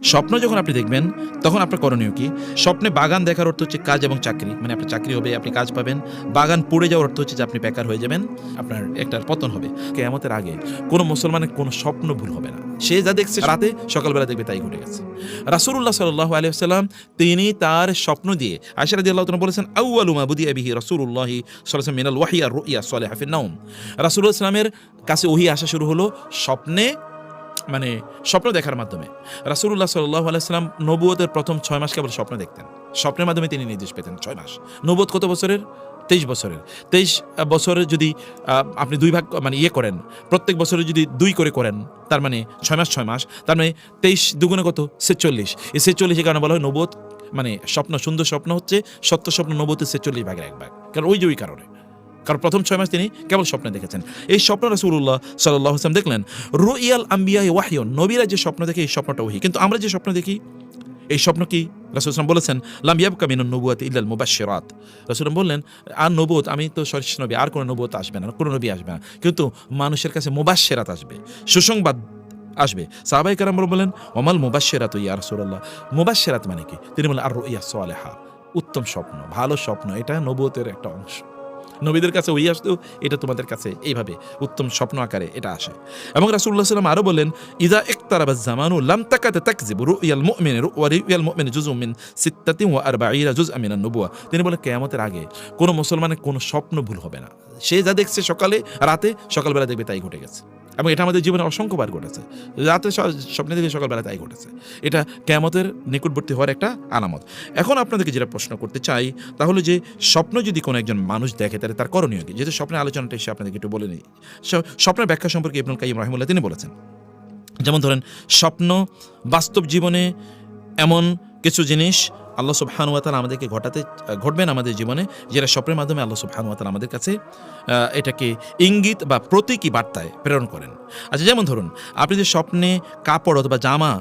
স্বপ্ন যখন আপনি দেখবেন, তখন আপনার করণীয় কি? স্বপ্নে বাগান দেখার অর্থ হচ্ছে কাজ এবং চাকরি। মানে আপনার চাকরি হবে, আপনি কাজ পাবেন। বাগান পড়ে যাওয়ার অর্থ হচ্ছে যে আপনি বেকার হয়ে যাবেন, আপনার একটা পতন হবে। কেয়ামতের আগে কোনো মুসলমানের কোনো স্বপ্ন ভুল হবে না। সে যা দেখছে রাতে, সকালবেলা দেখবে তাই ঘটে গেছে। রাসুল্লাহ সাল্লাহ আলিয়াল্লাম তিনি তার স্বপ্ন দিয়ে আশার দিয়ে আল্লাহ বলেছেন আউআলুমা বুদি আবিহি রসুল্লাহ সাল্লাম মিনাল ওয়াহিয়া রুইয়া সালে হাফির নাউম রাসুল্লাহ ইসলামের কাছে ওহি আসা শুরু হলো, স্বপ্নে মানে স্বপ্ন দেখার মাধ্যমে। রাসুল্লাহ সাল্লাহ আলাইসাল্লাম নবুয়তের প্রথম ছয় মাস কেবল স্বপ্ন দেখতেন। স্বপ্নের মাধ্যমে তিনি নির্দেশ পেতেন ছয় মাস। নবুয়ত কত বছরের? তেইশ বছরের। তেইশ বছরের যদি আপনি দুই ভাগ মানে ইয়ে করেন, প্রত্যেক বছরে যদি দুই করে করেন, তার মানে ছয় মাস ছয় মাস, তার মানে তেইশ দুগুণে কত? ছেচল্লিশ। এই ছেচল্লিশের কারণে বলা হয় নবুয়ত মানে স্বপ্ন, সুন্দর স্বপ্ন হচ্ছে সত্য স্বপ্ন নবতের ছেচল্লিশ ভাগের এক ভাগ। কারণ ওই যে ওই কারণে। কারণ প্রথম ছয় মাস তিনি কেবল স্বপ্নে দেখেছেন। এই স্বপ্ন রাসুল্লাহ সাল্লাহ আসলাম দেখলেন, রুইয়াল আম্বিয়া ওয়াহিয়ন নবীরা যে স্বপ্ন দেখে এই স্বপ্নটা ওহি। কিন্তু আমরা যে স্বপ্ন দেখি, এই স্বপ্ন কি? রাসুলাম বলেছেন লামিয়াব কামিন নবুয়াত ইল্লাল মুবাশশিরাত রাসুলাম বললেন, আর নবুত আমি তো সরিষ নবী, আর কোনো নবুত আসবে না, কোনো নবী আসবে না। কিন্তু মানুষের কাছে মুবাশশিরাত আসবে, সুসংবাদ আসবে। সাহাবাই কারাম বলেন ওমাল মুবাশশিরাত ইয়া রাসূলুল্লাহ। মুবাশশিরাত মানে কি? তিনি বলেন, আর রুইয়া সালেহা। উত্তম স্বপ্ন, ভালো স্বপ্ন, এটা নবুতের একটা অংশ। নবীদের কাছে ওই আসতেও এটা তোমাদের কাছে এইভাবে উত্তম স্বপ্ন আকারে এটা আসে। এবং রাসুল্লাহ সাল্লাম আরও বলেন ইদা একতারাবা জামানু লাম তাকাতে তাকজিব রুইয়াল মুমিনের ওয়া রুইয়াল মুমিন জুজ উমিন সিত্তাতি ওয়া আরবাঈনা জুজ আমিনা নবুয়া তিনি বলেন, কেয়ামতের আগে কোনো মুসলমানের কোনো স্বপ্ন ভুল হবে না। সে যা দেখছে সকালে, রাতে সকালবেলা দেখবে তাই ঘটে গেছে। এবং এটা আমাদের জীবনে অসংখ্যবার ঘটেছে। রাতে স্বপ্নে দেখে সকালবেলা তাই ঘটেছে। এটা কেয়ামতের নিকটবর্তী হওয়ার একটা আলামত। এখন আপনাদেরকে যেটা প্রশ্ন করতে চাই তাহলে যে স্বপ্ন যদি কোনো একজন মানুষ দেখে, তাহলে তার করণীয় কি? যেহেতু স্বপ্নের আলোচনাটা এসে আপনাদেরকে একটু বলে নিই। স্বপ্নের ব্যাখ্যা সম্পর্কে ইবনুল কাইম রহিমুল্লাহ তিনি বলেছেন। যেমন ধরেন, স্বপ্ন বাস্তব জীবনে এমন কিছু জিনিস আল্লাহ সুবহানুয়াতাল আমাদেরকে ঘটাতে, ঘটবেন আমাদের জীবনে, যেটা স্বপ্নের মাধ্যমে আল্লাহ সুবহানুয়াতাল আমাদের কাছে এটাকে ইঙ্গিত বা প্রতীকী বার্তায় প্রেরণ করেন। আচ্ছা যেমন ধরুন, আপনি যে স্বপ্নে কাপড় অথবা জামা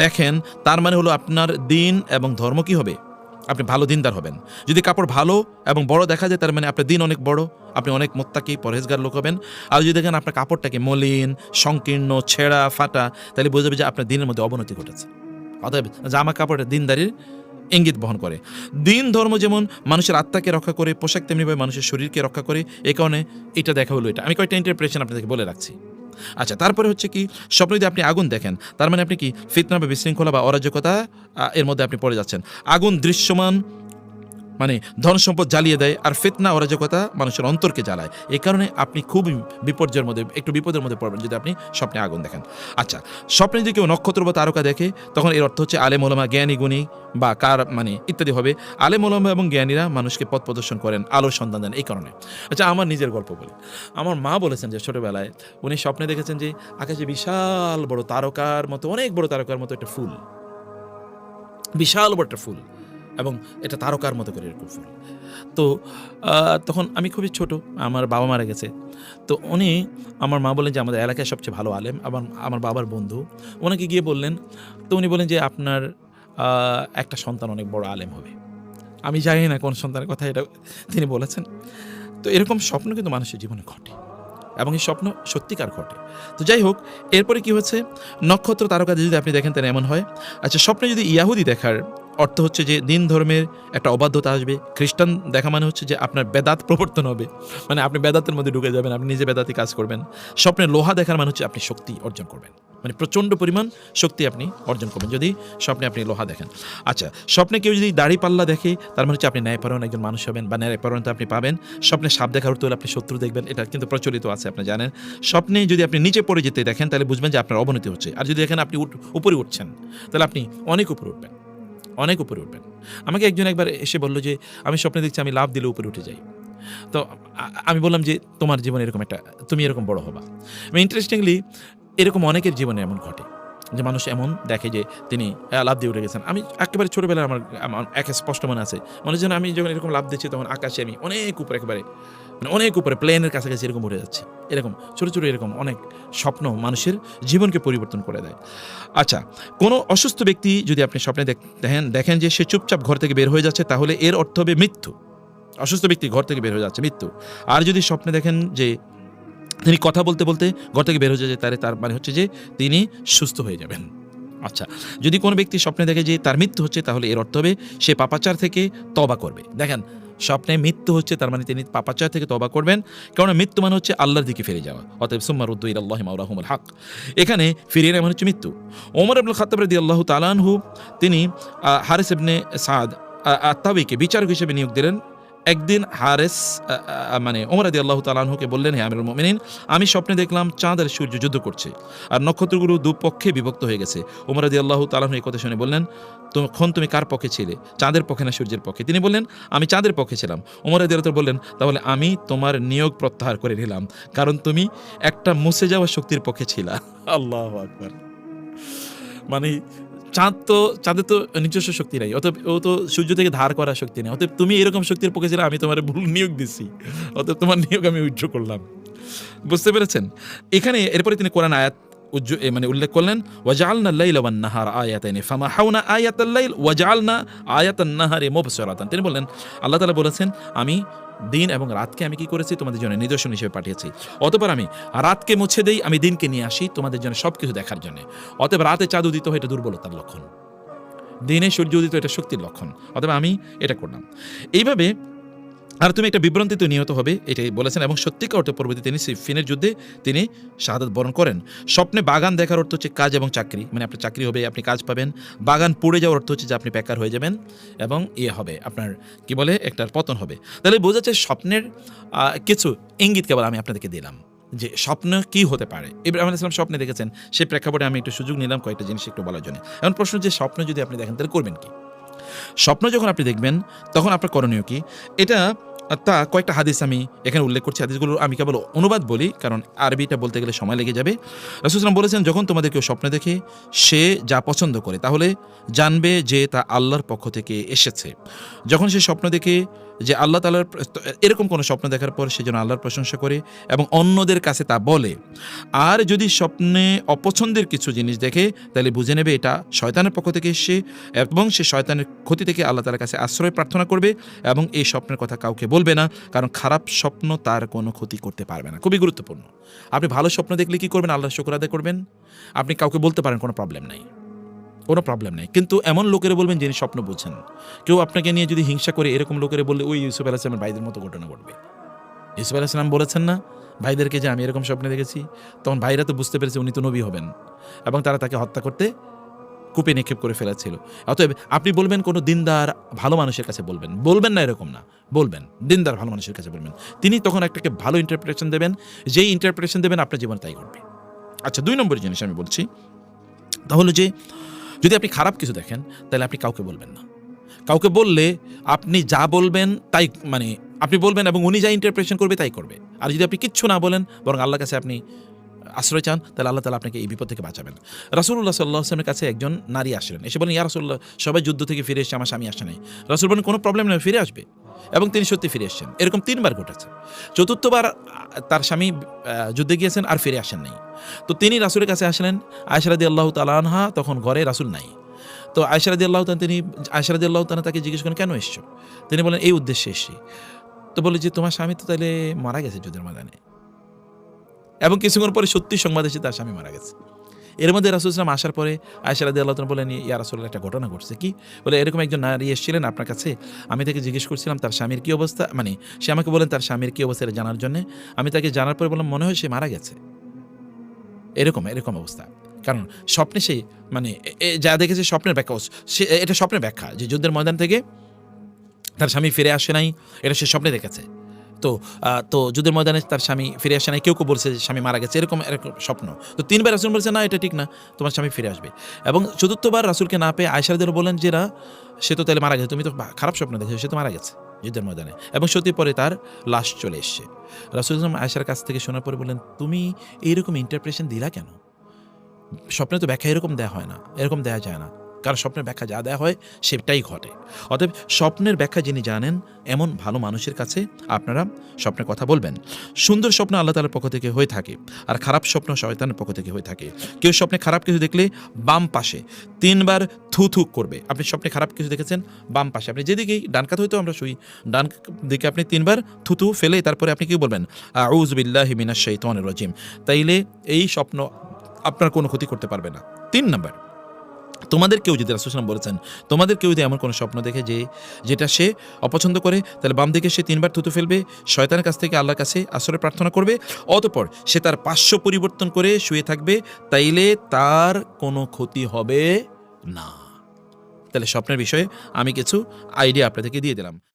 দেখেন, তার মানে হলো আপনার দিন এবং ধর্ম কি হবে? আপনি ভালো দিনদার হবেন। যদি কাপড় ভালো এবং বড় দেখা যায়, তার মানে আপনার দিন অনেক বড়, আপনি অনেক মোত্তাকি, পরহেজগার লোক হবেন। আর যদি দেখেন আপনার কাপড়টাকে মলিন, সংকীর্ণ, ছেঁড়া, ফাটা, তাহলে বোঝাবে যে আপনার দিনের মধ্যে অবনতি ঘটেছে। অতএব জামা কাপড়ের দিনদারির ইঙ্গিত বহন করে। দিন ধর্ম যেমন মানুষের আত্মাকে রক্ষা করে, পোশাক তেমনিভাবে মানুষের শরীরকে রক্ষা করে, এ কারণে এটা দেখা হলো এটা। আমি কয়েকটা ইন্টারপ্রেশন আপনাদেরকে বলে রাখছি। আচ্ছা তারপরে হচ্ছে কি, স্বপ্ন যদি আপনি আগুন দেখেন, তার মানে আপনি কি ফিতনা বা বিশৃঙ্খলা বা অরাজকতা এর মধ্যে আপনি পড়ে যাচ্ছেন। আগুন দৃশ্যমান মানে ধন সম্পদ জ্বালিয়ে দেয় আর ফেতনা অরাজকতা মানুষের অন্তরকে জ্বালায়। এই কারণে আপনি খুব বিপর্যয়ের মধ্যে, একটু বিপদের মধ্যে পড়বেন যদি আপনি স্বপ্নে আগুন দেখেন। আচ্ছা স্বপ্নে যদি কেউ নক্ষত্র বা তারকা দেখে, তখন এর অর্থ হচ্ছে আলেম ওলামা জ্ঞানী গুণী বা কার মানে ইত্যাদি হবে। আলেম ওলামা এবং জ্ঞানীরা মানুষকে পথ প্রদর্শন করেন, আলোর সন্ধান দেন, এই কারণে। আচ্ছা আমার নিজের গল্প বলি। আমার মা বলেছেন যে ছোটবেলায় উনি স্বপ্নে দেখেছেন যে আকাশে বিশাল বড় তারকার মতো, অনেক বড় তারকার মতো একটা ফুল। বিশাল বড় একটা ফুল। এবং এটা তারকার মতো করে এরকম ফুল। তো তখন আমি খুবই ছোট, আমার বাবা মারা গেছে। তো উনি আমার মা বলেন যে, আমাদের এলাকায় সবচেয়ে ভালো আলেম। আবার আমার বাবার বন্ধু ওনাকে গিয়ে বললেন, তো উনি বলেন যে, আপনার একটা সন্তান অনেক বড় আলেম হবে। আমি জানি না কোন সন্তানের কথা এটা তিনি বলেছেন। তো এরকম স্বপ্ন কিন্তু মানুষের জীবনে ঘটে এবং এই স্বপ্ন সত্যিকার ঘটে। তো যাই হোক, এরপরে কি হচ্ছে? নক্ষত্র তারকা যদি আপনি দেখেন, তাহলে এমন হয় আচ্ছা স্বপ্নে যদি ইয়াহুদি দেখার অর্থ হচ্ছে যে দিন ধর্মের একটা অবাধ্যতা আসবে। খ্রিস্টান দেখা মানে হচ্ছে যে আপনার বেদাত প্রবর্তন হবে। মানে আপনি বেদাতের মধ্যে ঢুকে যাবেন, আপনি নিজে বেদাতি কাজ করবেন। স্বপ্নে লোহা দেখার মানে হচ্ছে আপনি শক্তি অর্জন করবেন। মানে প্রচণ্ড পরিমাণ শক্তি আপনি অর্জন করবেন, যদি স্বপ্নে আপনি লোহা দেখেন। আচ্ছা স্বপ্নে কেউ যদি দাড়ি পাল্লা দেখে, তার মানে হচ্ছে আপনি ন্যায়পরায়ণ একজন মানুষ হবেন বা ন্যায়পরায়ণতা আপনি পাবেন। স্বপ্নে সাপ দেখার হলে আপনি শত্রু দেখবেন, এটা কিন্তু প্রচলিত আছে, আপনি জানেন। স্বপ্নে যদি আপনি নিচে পড়ে যেতে দেখেন, তাহলে বুঝবেন যে আপনার অবনতি হচ্ছে। আর যদি দেখেন আপনি উপরে উঠছেন, তাহলে আপনি অনেক উপরে উঠবেন। অনেক উপরে উঠবেন। আমাকে একজন একবার এসে বলল যে, আমি স্বপ্নে দেখছি আমি লাভ দিলে উপরে উঠে যাই। তো আমি বললাম যে, তোমার জীবনে এরকম একটা, তুমি এরকম বড় হবা। ইন্টারেস্টিংলি এরকম অনেকের জীবনে এমন ঘটে। যে মানুষ এমন দেখে যে তিনি লাভ দিয়ে উঠে গেছেন। আমি একেবারে ছোটোবেলায় আমার একে স্পষ্ট মনে আছে। মনে যেন আমি যখন এরকম লাভ দিচ্ছি, তখন আকাশে আমি অনেক উপরে একেবারে মানে অনেক উপরে, প্লেনের কাছাকাছি এরকম উঠে যাচ্ছে। এরকম, ছোটো ছোটো এরকম অনেক স্বপ্ন মানুষের জীবনকে পরিবর্তন করে দেয়। আচ্ছা কোনো অসুস্থ ব্যক্তি যদি আপনি স্বপ্নে দেখ- দেখেন দেখেন যে সে চুপচাপ ঘর থেকে বের হয়ে যাচ্ছে, তাহলে এর অর্থ হবে মৃত্যু। অসুস্থ ব্যক্তি ঘর থেকে বের হয়ে যাচ্ছে, মৃত্যু। আর যদি স্বপ্নে দেখেন যে তিনি কথা বলতে বলতে ঘর থেকে বের হয়ে যায় তাহলে তার মানে হচ্ছে যে তিনি সুস্থ হয়ে যাবেন। আচ্ছা যদি কোনো ব্যক্তি স্বপ্নে দেখে যে তার মৃত্যু হচ্ছে তাহলে এর অর্থ হবে সে পাপাচার থেকে তবা করবে। দেখেন, স্বপ্নে মৃত্যু হচ্ছে তার মানে তিনি পাপাচার থেকে তবা করবেন কারণ মৃত্যু মানে হচ্ছে আল্লাহর দিকে ফিরে যাওয়া। অতএব সুম্মার উদ্দু আল্লাহ মাউরাহুমুল হক। এখানে ফিরিয়ে নেওয়া মানে হচ্ছে মৃত্যু। ওমর আব্দুল খাতাব রদি আল্লাহ তালানহু তিনি হারিস ইবনে সাদ আত্তাবিকে বিচারক হিসেবে নিয়োগ দিলেন। একদিন হারেস মানে ওমর আদি আল্লাহ তালানহুকে বললেন, হে আমিরুল মোমিনিন, আমি স্বপ্নে দেখলাম চাঁদ আর সূর্য যুদ্ধ করছে আর নক্ষত্রগুলো দুপক্ষে বিভক্ত হয়ে গেছে। ওমর আদি আল্লাহ তালাহু এই কথা শুনে বললেন, তখন তুমি কার পক্ষে ছিলে? চাঁদের পক্ষে না সূর্যের পক্ষে? তিনি বললেন, আমি চাঁদের পক্ষে ছিলাম। ওমর আদি আল্লাহ বললেন, তাহলে আমি তোমার নিয়োগ প্রত্যাহার করে নিলাম, কারণ তুমি একটা মুছে যাওয়া শক্তির পক্ষে ছিলা। আল্লাহ আকবার। মানে চাঁদ তো, চাঁদের তো নিজস্ব শক্তি নাই। অতএব ও তো সূর্য থেকে ধার করার শক্তি নেই। অতএব তুমি এরকম শক্তির পক্ষে ছিলে, আমি তোমার ভুল নিয়োগ দিছি। অতএব তোমার নিয়োগ আমি উজ্জ্ব করলাম। বুঝতে পেরেছেন? এখানে, এরপরে তিনি কোরআন আয়াত মানে উল্লেখ করলেন, ওয়াজালনা লাইলা ওয়ান নাহার আয়াতাইনি, ফামাহাউনা আয়াতাল লাইল, ওয়াজালনা আয়াতান নাহারে মুবসিরাতান। তিনি বললেন, আল্লাহ তাআলা বলেছেন, আমি দিন এবং রাতকে আমি কি করেছি? তোমাদের জন্য নিদর্শন হিসেবে পাঠিয়েছি। অতপর আমি রাতকে মুছে দেই, আমি দিনকে নিয়ে আসি তোমাদের জন্য সব কিছু দেখার জন্য। অতএব রাতে চাঁদ উদিত হয়, এটা দুর্বলতার লক্ষণ। দিনে সূর্য উদিত, এটা শক্তির লক্ষণ। অথবা আমি এটা করলাম। এইভাবে আর তুমি একটা বিভ্রান্তিতে নিহত হবে, এটাই বলেছেন, এবং সত্যিকার অর্থে পরবর্তী তিনি সিফিনের যুদ্ধে তিনি শাহাদত বরণ করেন। স্বপ্নে বাগান দেখার অর্থ হচ্ছে কাজ এবং চাকরি মানে আপনার চাকরি হবে, আপনি কাজ পাবেন। বাগান পড়ে যাওয়ার অর্থ হচ্ছে যে আপনি বেকার হয়ে যাবেন এবং ইয়ে হবে, আপনার কি বলে, একটার পতন হবে। তাহলে বোঝা যাচ্ছে স্বপ্নের কিছু ইঙ্গিত কেবল আমি আপনাদেরকে দিলাম, যে স্বপ্ন কি হতে পারে। ইব্রাহিম আলাইসলাম স্বপ্নে দেখেছেন, সেই প্রেক্ষাপটে আমি একটু সুযোগ নিলাম কয়েকটা জিনিস একটু বলার জন্য। এখন প্রশ্ন যে স্বপ্ন যদি আপনি দেখেন, তাহলে করবেন কি? স্বপ্ন যখন আপনি দেখবেন, তখন আপনার করণীয় কি? এটা তা কয়েকটা হাদিস আমি এখানে উল্লেখ করছি। হাদিসগুলো আমি কেবল অনুবাদ বলি, কারণ আরবিটা বলতে গেলে সময় লেগে যাবে। রাসুসলাম বলেছেন, যখন তোমাদের কেউ স্বপ্নে দেখে, সে যা পছন্দ করে, তাহলে জানবে যে তা আল্লাহর পক্ষ থেকে এসেছে। যখন সে স্বপ্ন দেখে যে আল্লাহ তালার এরকম কোনো স্বপ্ন দেখার পর সে যেন আল্লাহর প্রশংসা করে এবং অন্যদের কাছে তা বলে। আর যদি স্বপ্নে অপছন্দের কিছু জিনিস দেখে, তাহলে বুঝে নেবে এটা শয়তানের পক্ষ থেকে এসছে এবং সে শয়তানের ক্ষতি থেকে আল্লাহ তালার কাছে আশ্রয় প্রার্থনা করবে এবং এই স্বপ্নের কথা কাউকে বলবে না, কারণ খারাপ স্বপ্ন তার কোনো ক্ষতি করতে পারবে না। খুবই গুরুত্বপূর্ণ। আপনি ভালো স্বপ্ন দেখলে কি করবেন? আল্লাহ শুক্র আদায় করবেন? আপনি কাউকে বলতে পারেন কোনো প্রবলেম নাই। কোনো প্রবলেম নেই। কিন্তু এমন লোকেরা বলবেন যিনি স্বপ্ন বুঝছেন কেউ আপনাকে নিয়ে যদি হিংসা করে এরকম লোকেরা বললে, ওই ইউসুফ আলাহিসামের ভাইদের মতো ঘটনা ঘটবে। ইউসুফ আলাহিসাম বলেছেন না, ভাইদেরকে যে আমি এরকম স্বপ্নে দেখেছি, তখন ভাইরা তো বুঝতে পেরেছে উনি তো নবী হবেন এবং তারা তাকে হত্যা করতে কূপে নিক্ষেপ করে ফেলেছিল। অতএব আপনি বলবেন কোনো দিনদার ভালো মানুষের কাছে বলবেন। বলবেন না এরকম না, বলবেন। দিনদার ভালো মানুষের কাছে বলবেন। তিনি তখন একটাকে ভালো ইন্টারপ্রিটেশন দেবেন, যেই ইন্টারপ্রিটেশন দেবেন আপনার জীবন তাই ঘটবে। আচ্ছা দুই নম্বর জিনিস আমি বলছি। তাহলে যে যদি আপনি খারাপ কিছু দেখেন, তাহলে আপনি কাউকে বলবেন না। কাউকে বললে আপনি যা বলবেন তাই মানে আপনি বলবেন এবং উনি যা ইন্টারপ্রেশন করবে তাই করবে। আর যদি আপনি কিচ্ছু না বলেন, বরং আল্লাহর কাছে আপনি আশ্রয় চান, তাহলে আল্লাহ তালা আপনাকে এই বিপদ থেকে বাঁচাবেন। রাসুল্লাহ সাল্লাহ আসলামের কাছে একজন নারী আসলেন। এসে বলেন ইয়া রাসুল্লাহ সবাই যুদ্ধ থেকে ফিরে এসে আমার স্বামী আসে নাই। রাসুল বলেন কোনো প্রবলেম নেই, ফিরে আসবে। এবং তিনি সত্যি ফিরে এসেছেন এরকম তিনবার ঘটেছে। চতুর্থবার তার স্বামী যুদ্ধে গিয়েছেন আর ফিরে আসেন নাই। তো তিনি রাসুলের কাছে আসলেন। আয়সারাদি আল্লাহ তালানহা তখন ঘরে রাসুল নাই। তো আয়সারাদি আল্লাহ তিনি আয়সারাদি আল্লাহ তালা তাকে জিজ্ঞেস করেন, কেন এসছো? তিনি বলেন, এই উদ্দেশ্যে এসছি। তো বলে যে, তোমার স্বামী তো তাহলে মারা গেছে যুদ্ধের ময়দানে। এবং কিছুক্ষণ পরে সত্যি সংবাদ এসে তার স্বামী মারা গেছে। এর মধ্যে রাসুল ইসলাম আসার পরে আয়সারাদি আল্লাহ বলেন ইয়া রাসুল একটা ঘটনা ঘটছে। কি? বলে, এরকম একজন নারী এসেছিলেন আপনার কাছে। আমি তাকে জিজ্ঞেস করছিলাম, তার স্বামীর কী অবস্থা? মানে সে আমাকে বলেন তার স্বামীর কী অবস্থা? জানার জন্য আমি তাকে জানার পরে বললাম, মনে হয় সে মারা গেছে। এরকম এরকম অবস্থা। কারণ স্বপ্নে সে মানে যা দেখেছে স্বপ্নের ব্যাখ্যা সে, এটা স্বপ্নের ব্যাখ্যা যে যুদ্ধের ময়দান থেকে তার স্বামী ফিরে আসে নাই, এটা সে স্বপ্নে দেখেছে। তো তো যুদ্ধের ময়দানে তার স্বামী ফিরে আসে নাই। কেউ কেউ বলছে যে স্বামী মারা গেছে, এরকম এরকম স্বপ্ন। তো তিনবার রাসুল বলছে, না, এটা ঠিক না, তোমার স্বামী ফিরে আসবে। এবং চতুর্থবার রাসুলকে না পেয়ে আয়সারদের বলেন যে, না, সে তো তাহলে মারা গেছে, তুমি তো খারাপ স্বপ্ন দেখেছ, সে তো মারা গেছে যুদ্ধের ময়দানে। এবং সত্যি পরে তার লাশ চলে এসছে। রাসুল ইসলাম আয়সার কাছ থেকে শোনার পরে বললেন, তুমি এইরকম ইন্টারপ্রেশন দিলা কেন? স্বপ্নে তো ব্যাখ্যা এরকম দেওয়া হয় না, এরকম দেওয়া যায় না। কারণ স্বপ্নের ব্যাখ্যা যা দেওয়া হয় সেটাই ঘটে। অতএব স্বপ্নের ব্যাখ্যা যিনি জানেন, এমন ভালো মানুষের কাছে আপনারা স্বপ্নের কথা বলবেন। সুন্দর স্বপ্ন আল্লাহ তালার পক্ষ থেকে হয়ে থাকে আর খারাপ স্বপ্ন শয়তানের পক্ষ থেকে হয়ে থাকে। কেউ স্বপ্নে খারাপ কিছু দেখলে বাম পাশে তিনবার থু থু করবে। আপনি স্বপ্নে খারাপ কিছু দেখেছেন, বাম পাশে। আপনি যেদিকেই ডান কাত আমরা শুই, ডান দিকে আপনি তিনবার থুথু ফেলে তারপরে আপনি কি বলবেন? আউজ বিল্লাহ মিনাশ শাইতানির রাজিম। তাইলে এই স্বপ্ন আপনার কোনো ক্ষতি করতে পারবে না। তিন নাম্বার। তোমাদের কেউ যদি রাসুসলাম বলেছেন, তোমাদের কেউ যদি এমন কোনো স্বপ্ন দেখে যে, যেটা সে অপছন্দ করে, তাহলে বাম দিকে সে তিনবার থুতু ফেলবে, শয়তানের কাছ থেকে আল্লাহর কাছে আসরে প্রার্থনা করবে, অতপর সে তার পার্শ্ব পরিবর্তন করে শুয়ে থাকবে, তাইলে তার কোনো ক্ষতি হবে না। তাহলে স্বপ্নের বিষয়ে আমি কিছু আইডিয়া আপনাদেরকে দিয়ে দিলাম।